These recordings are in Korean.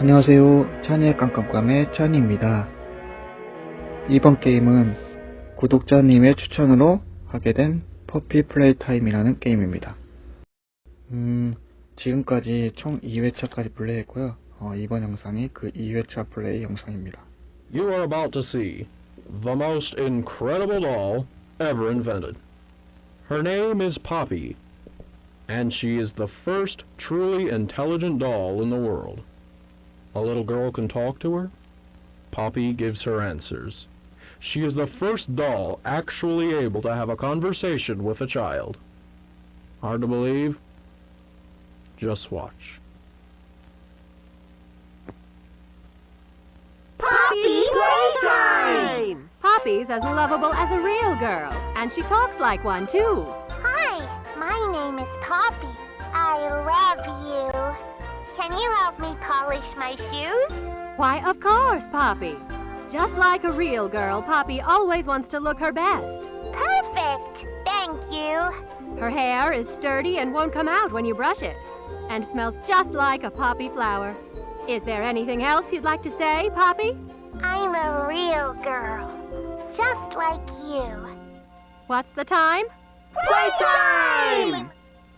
안녕하세요. 찬이의 깜깜깜의 찬이입니다. 이번 게임은 구독자님의 추천으로 하게 된 퍼피 플레이 타임이라는 게임입니다. 음, 지금까지 총 2회차까지 플레이했고요. 어, 이번 영상이 그 2회차 플레이 영상입니다. You are about to see the most incredible doll ever invented. Her name is Poppy, and she is the first truly intelligent doll in the world. A little girl can talk to her. Poppy gives her answers. She is the first doll actually able to have a conversation with a child. Hard to believe? Just watch. Poppy Playtime! Poppy's as lovable as a real girl, and she talks like one, too. Hi, my name is Poppy. I love you. Can you help me polish my shoes? Why, of course, Poppy. Just like a real girl, Poppy always wants to look her best. Perfect. Thank you. Her hair is sturdy and won't come out when you brush it, and smells just like a poppy flower. Is there anything else you'd like to say, Poppy? I'm a real girl. Just like you. What's the time? Playtime!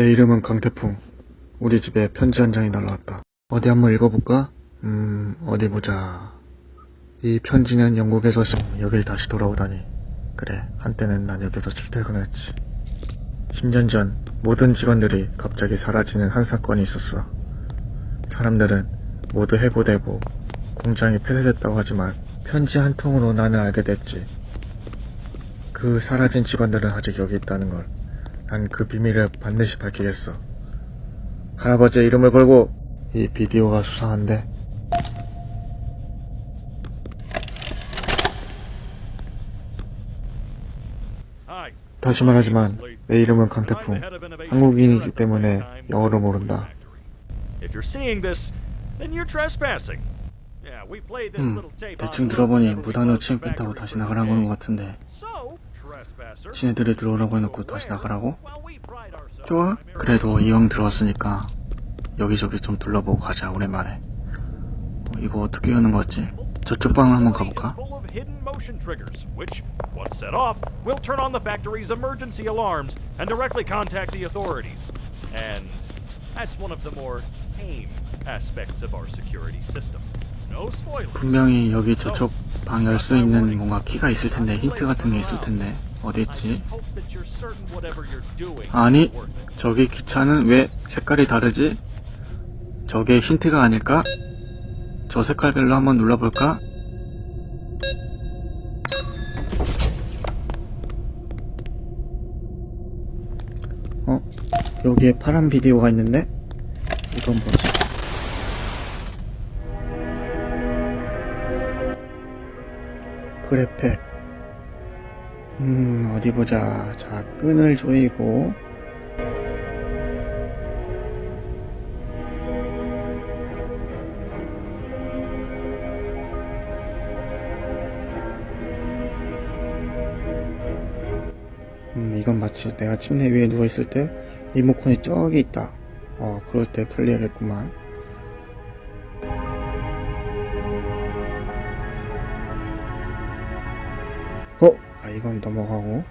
내 이름은 강태풍. 우리 집에 편지 한 장이 날라왔다. 어디 한번 읽어볼까? 음, 어디 보자. 이 편지는 영국에서 시- 여길 다시 돌아오다니. 그래, 한때는 난 여기서 출퇴근했지. 10년 전 모든 직원들이 갑자기 사라지는 한 사건이 있었어. 사람들은 모두 해고되고 공장이 폐쇄됐다고 하지만 편지 한 통으로 나는 알게 됐지. 그 사라진 직원들은 아직 여기 있다는 걸. 난 그 비밀을 반드시 밝히겠어. 할아버지의 이름을 걸고 이 비디오가 수상한데. 다시 말하지만 내 이름은 강태풍. 한국인이기 때문에 영어를 모른다. If you're seeing this, then you're trespassing. Yeah, we played this 음, 대충 들어보니 무단으로 침입했다고 다시 day. 것 같은데 지네들이 들어오라고 해놓고 다시 나가라고? 좋아? 그래도 이왕 들어왔으니까 여기저기 좀 둘러보고 가자 오랜만에 어, 이거 어떻게 여는 거지? 저쪽 방을 한번 가볼까? full of hidden motion triggers, which, once set off, will turn on the factory's emergency alarms and directly contact the authorities. And that's one of the more tame aspects of our security system. No spoilers. 분명히 여기 저쪽 방 열 수 있는 뭔가 키가 있을 텐데 힌트 같은 게 있을 텐데 doing 아니. 저기 기차는 왜 색깔이 다르지? 저게 힌트가 아닐까? 저 색깔별로 한번 눌러볼까? 어? 여기에 파란 비디오가 있는데? 이건 뭐지? 그래팩 음 어디 보자 자 끈을 조이고 음, 이건 마치 내가 침대 위에 누워있을 때 리모컨이 저기 있다. 어, 그럴 때 풀려야겠구만. 이건 넘어가고.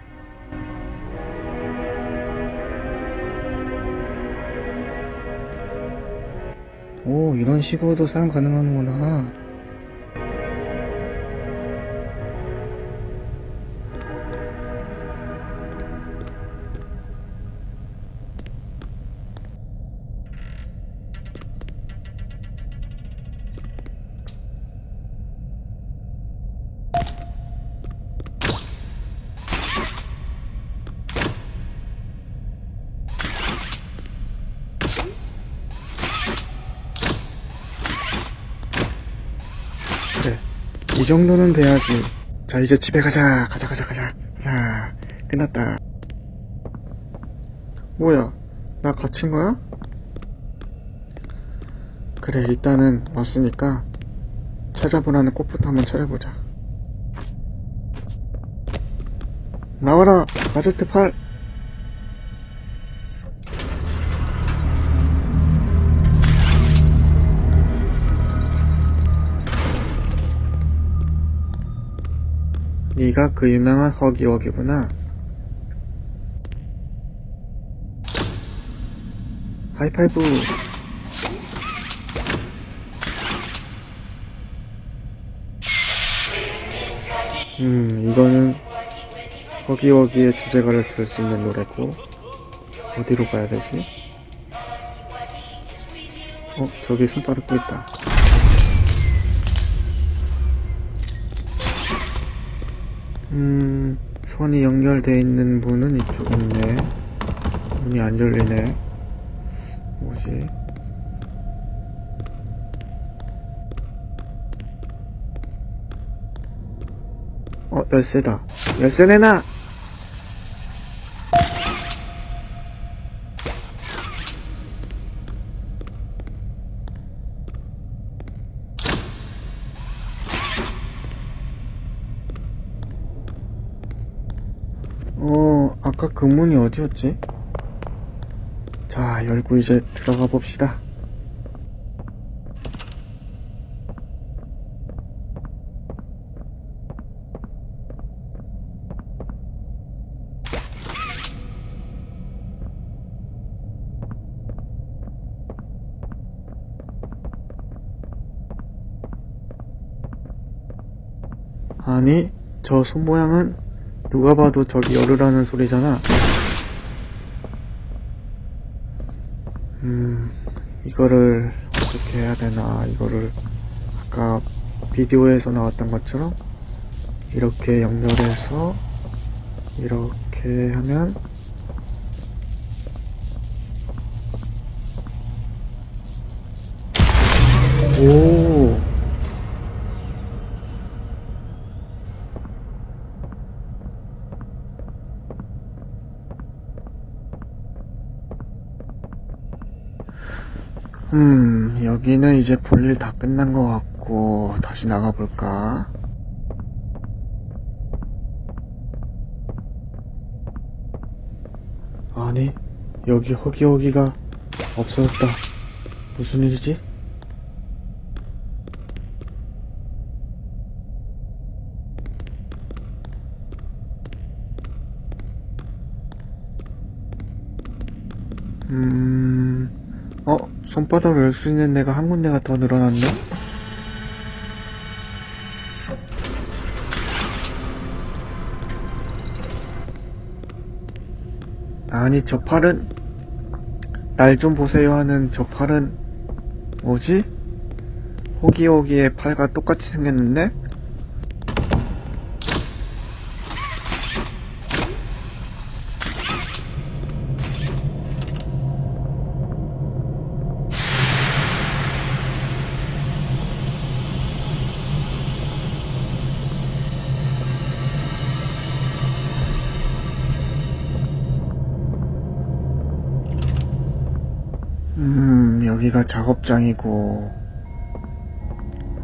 오, 이런 식으로도 사용 가능하는구나. 정도는 돼야지. 자, 이제 집에 가자. 가자, 가자, 가자. 자, 끝났다. 뭐야? 나 갇힌 거야? 그래, 일단은 왔으니까 찾아보라는 꽃부터 한번 찾아보자. 나와라! 마제트 팔! 네가 그 유명한 허기허기구나. 하이파이브! 음, 이거는 허기허기의 주제가를 들을 수 있는 노래고, 어디로 가야 되지? 어, 저기 손바닥 고 있다. 음, 선이 연결돼 있는 문은 이쪽에 있네. 문이 안 열리네. 뭐지? 어, 열쇠다. 열쇠 내놔! 아까 그 문이 어디였지? 자, 열고 이제 들어가 봅시다. 아니, 저 손 모양은 누가 봐도 저기 열으라는 소리잖아. 음, 이거를 어떻게 해야 되나, 이거를 아까 비디오에서 나왔던 것처럼 이렇게 연결해서 이렇게 하면 오, 음, 여기는 이제 볼일 다 끝난 것 같고, 다시 나가볼까? 아니, 여기 허기허기가 없어졌다. 무슨 일이지? 음, 어, 손바닥을 열 수 있는 데가 한 군데가 더 늘어났네? 아니, 저 팔은, 날 좀 보세요 하는 저 팔은, 뭐지? 호기호기의 팔과 똑같이 생겼는데? 작업장이고,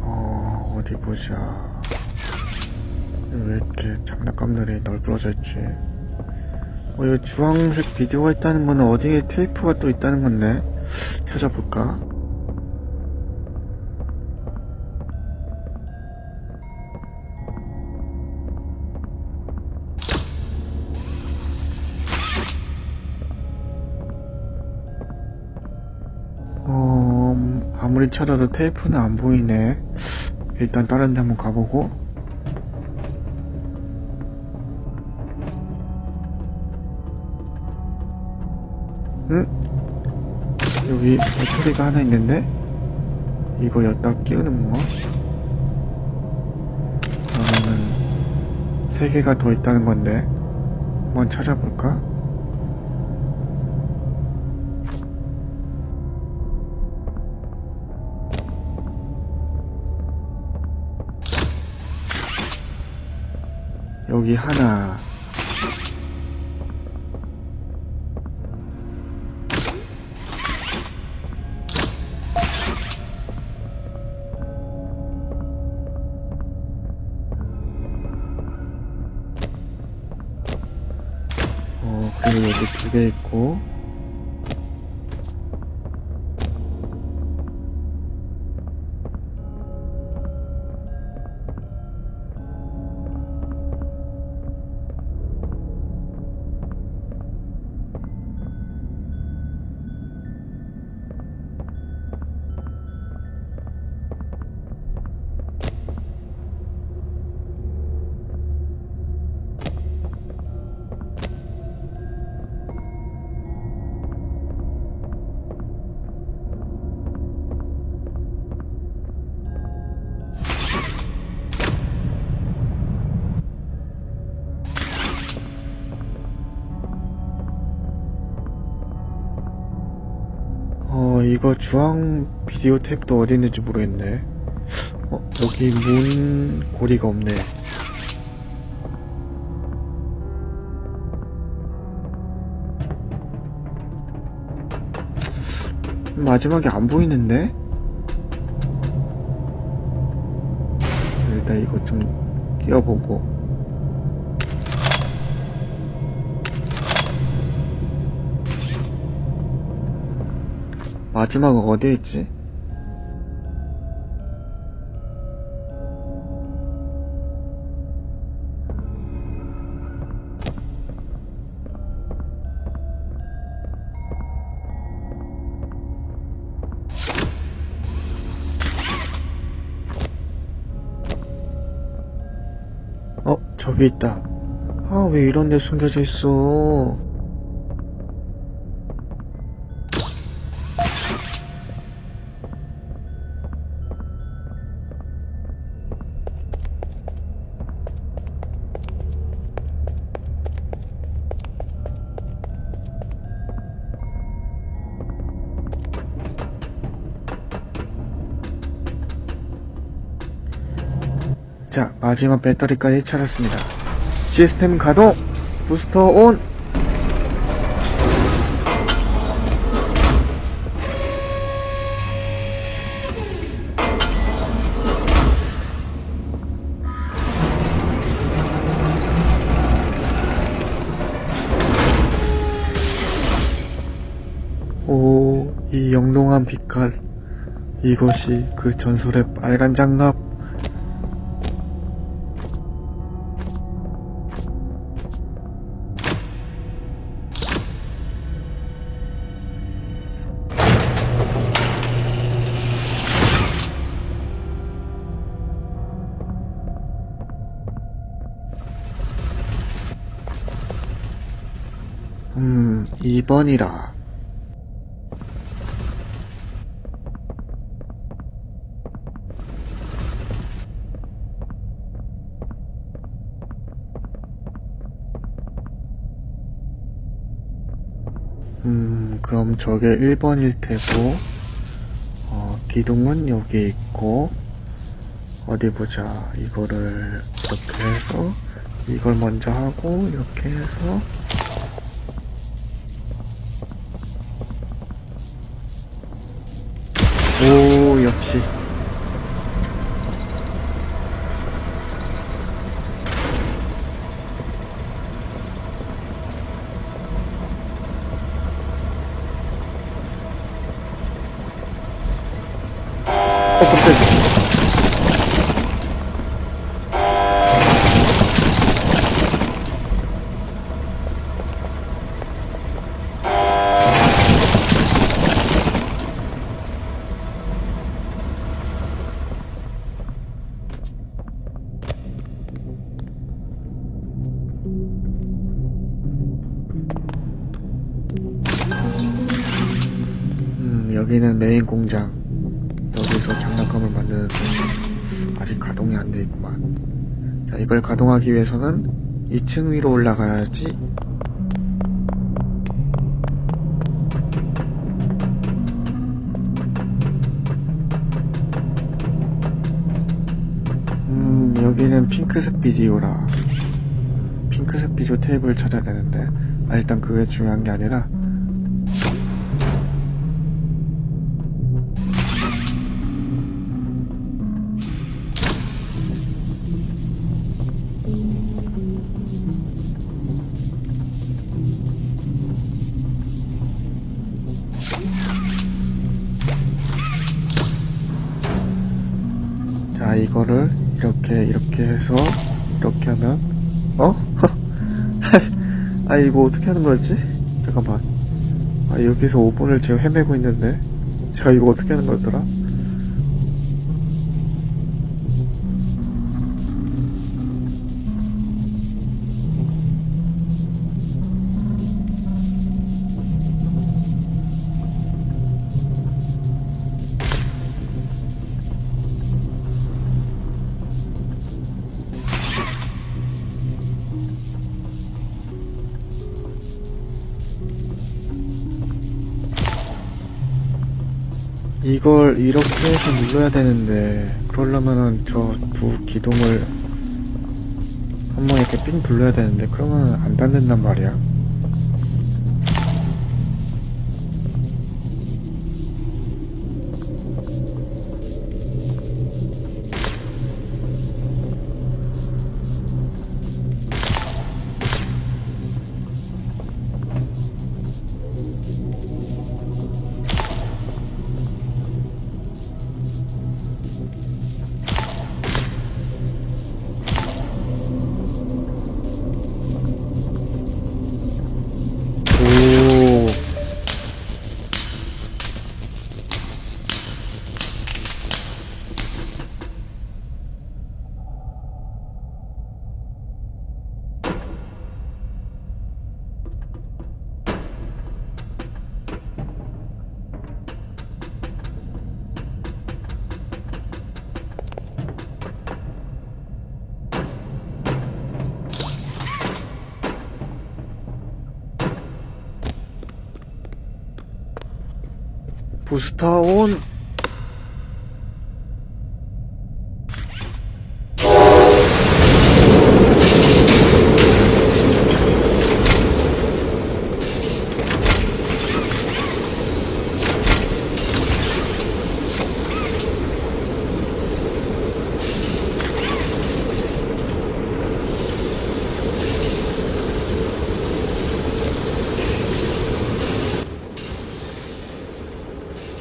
어, 어디 보자. 왜 이렇게 장난감들이 널브러져 있지? 어, 여기 주황색 비디오가 있다는 거는 어디에 테이프가 또 있다는 건데? 찾아볼까? 아무리 찾아도 테이프는 안 보이네. 일단 다른 데 한번 가보고. 응? 여기 배터리가 하나 있는데? 이거 여기다 끼우는 거? 그러면은, 세 개가 더 있다는 건데. 한번 찾아볼까? 여기 하나. 어, 그리고 여기 두 개 있고. 이거 주황 비디오 탭도 어디 있는지 모르겠네. 어, 여기 문 고리가 없네. 마지막에 안 보이는데? 일단 이거 좀 끼워보고. 마지막은 어디에 있지? 어, 저기 있다. 아, 왜 이런 데 숨겨져 있어? 자, 마지막 배터리까지 찾았습니다. 시스템 가동! 부스터 온! 오, 이 영롱한 빛깔. 이것이 그 전설의 빨간 장갑. 2번이라. 음, 그럼 저게 1번일 테고, 어, 기둥은 여기 있고, 어디 보자. 이거를 이렇게 해서, 이걸 먼저 하고, 이렇게 해서, 오, 역시. 만드는데 아직 가동이 안 돼 있구만. 자, 이걸 가동하기 위해서는 2층 위로 올라가야지. 음, 여기는 핑크색 비디오라. 핑크색 비디오 테이블을 찾아야 되는데 아 일단 그게 중요한 게 아니라 자 이거를 이렇게 이렇게 해서 이렇게 하면 어? 아 이거 어떻게 하는 거였지? 잠깐만 아 여기서 5분을 지금 헤매고 있는데 제가 이거 어떻게 하는 거였더라? 이걸 이렇게 해서 눌러야 되는데 그러려면은 저 두 기둥을 한 번 이렇게 삥 둘러야 되는데 그러면 안 닿는단 말이야 부스터 온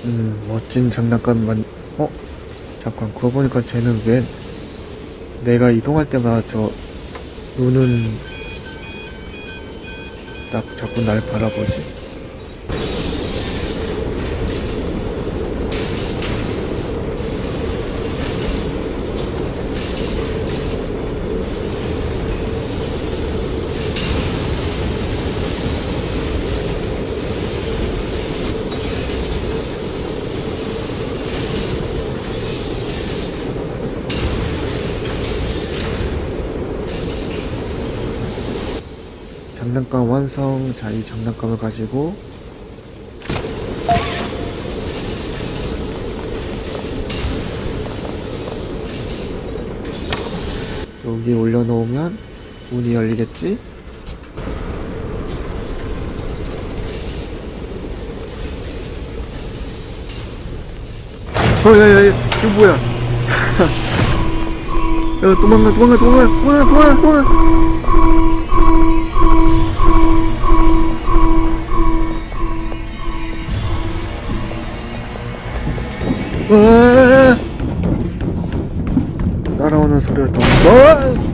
음, 멋진 장난감 만, 어? 잠깐, 그거 보니까 쟤는 왜, 내가 이동할 때마다 저, 눈은, 딱 자꾸 날 바라보지? 장난감 완성. 자, 이 장난감을 가지고, 여기 올려놓으면 문이 열리겠지? 어, 야, 야, 야, 이거 뭐야? 야, 도망가, 도망가, 도망가, 도망가, 도망가, 도망가. 으아! 따라오는 소리였던 거.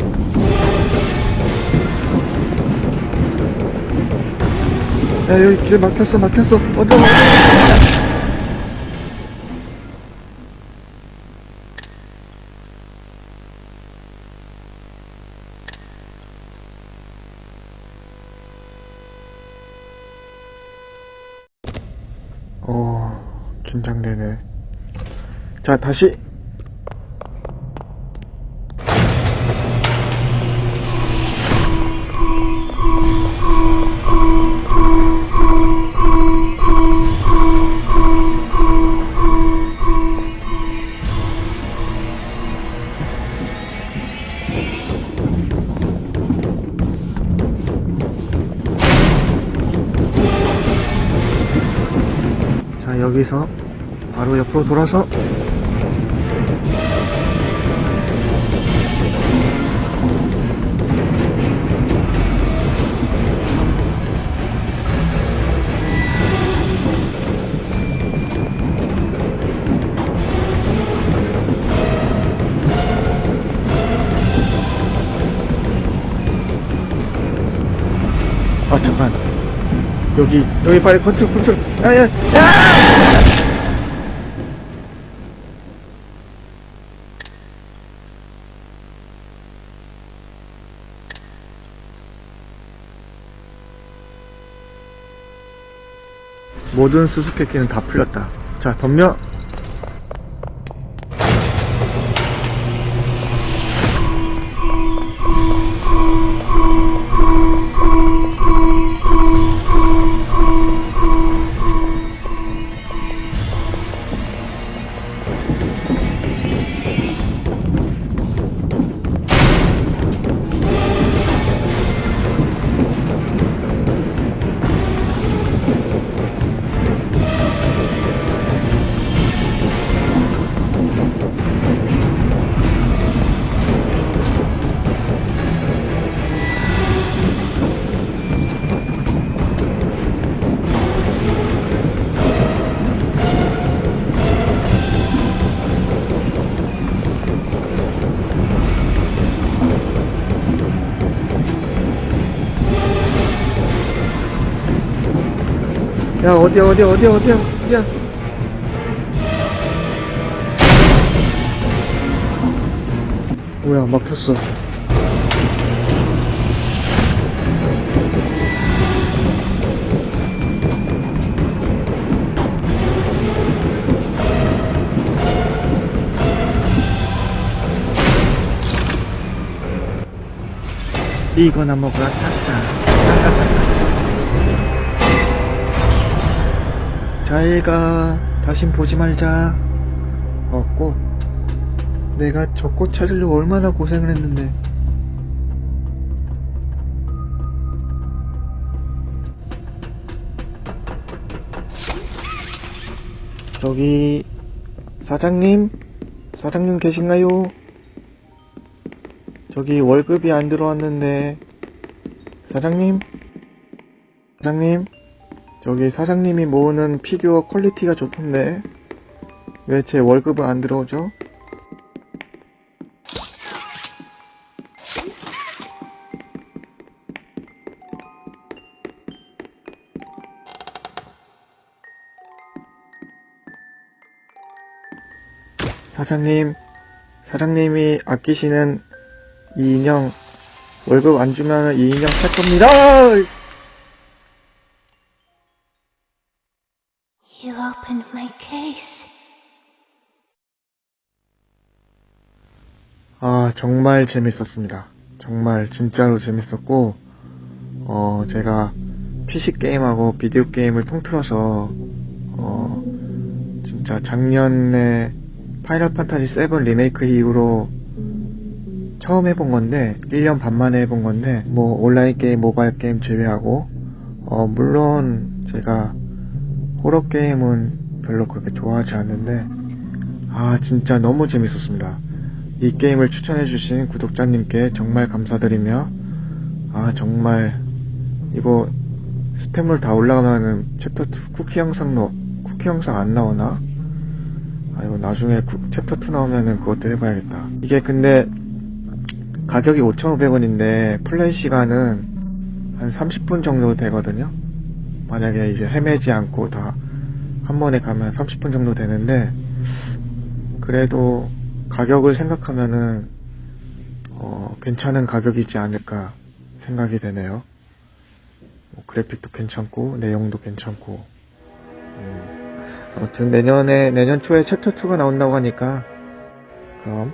야 여기 길 막혔어 막혔어 어디 와? 어 자 다시. 여기서 바로 옆으로 돌아서 여기 여기 빨리 컨트롤 컨트롤. 야야 야! 모든 수수께끼는 다 풀렸다. 자 덤벼 야 어디야 어디야 어디야 어디야 어디야? 뭐야 막혔어. 이거나 먹으라 타시다 잘가 다신 보지 말자. 어꽃 내가 저 꽃 찾으려고 얼마나 고생을 했는데. 저기 사장님? 사장님 계신가요? 저기 월급이 안 들어왔는데. 사장님? 사장님 저기 사장님이 모으는 피규어 퀄리티가 좋던데 왜 제 월급은 안 들어오죠? 사장님, 사장님이 아끼시는 이 인형 월급 안 주면 이 인형 살 겁니다. 아, 정말 재밌었습니다. 정말 진짜로 재밌었고, 어, 제가 PC 게임하고 비디오 게임을 통틀어서, 어, 진짜 작년에 파이널 판타지 7 리메이크 이후로 처음 해본 건데, 1년 반 만에 해본 건데, 뭐, 온라인 게임, 모바일 게임 제외하고, 어, 물론 제가 호러 게임은 별로 그렇게 좋아하지 않는데, 아, 진짜 너무 재밌었습니다. 이 게임을 추천해주신 구독자님께 정말 감사드리며, 아, 정말, 이거, 스태물 다 올라가면은 챕터 2 쿠키 영상, 로 쿠키 영상 안 나오나? 아, 이거 나중에 쿠- 챕터 2 나오면은 그것도 해봐야겠다. 이게 근데, 가격이 5,500원인데, 플레이 시간은 한 30분 정도 되거든요? 만약에 이제 헤매지 않고 다 한 번에 가면 30분 정도 되는데, 그래도 가격을 생각하면은 어, 괜찮은 가격이지 않을까 생각이 되네요. 뭐 그래픽도 괜찮고 내용도 괜찮고. 음, 아무튼 내년에 내년 초에 챕터 2가 나온다고 하니까 그럼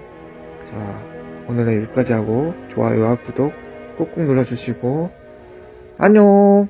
자 오늘은 여기까지 하고 좋아요와 구독 꾹꾹 눌러주시고 안녕.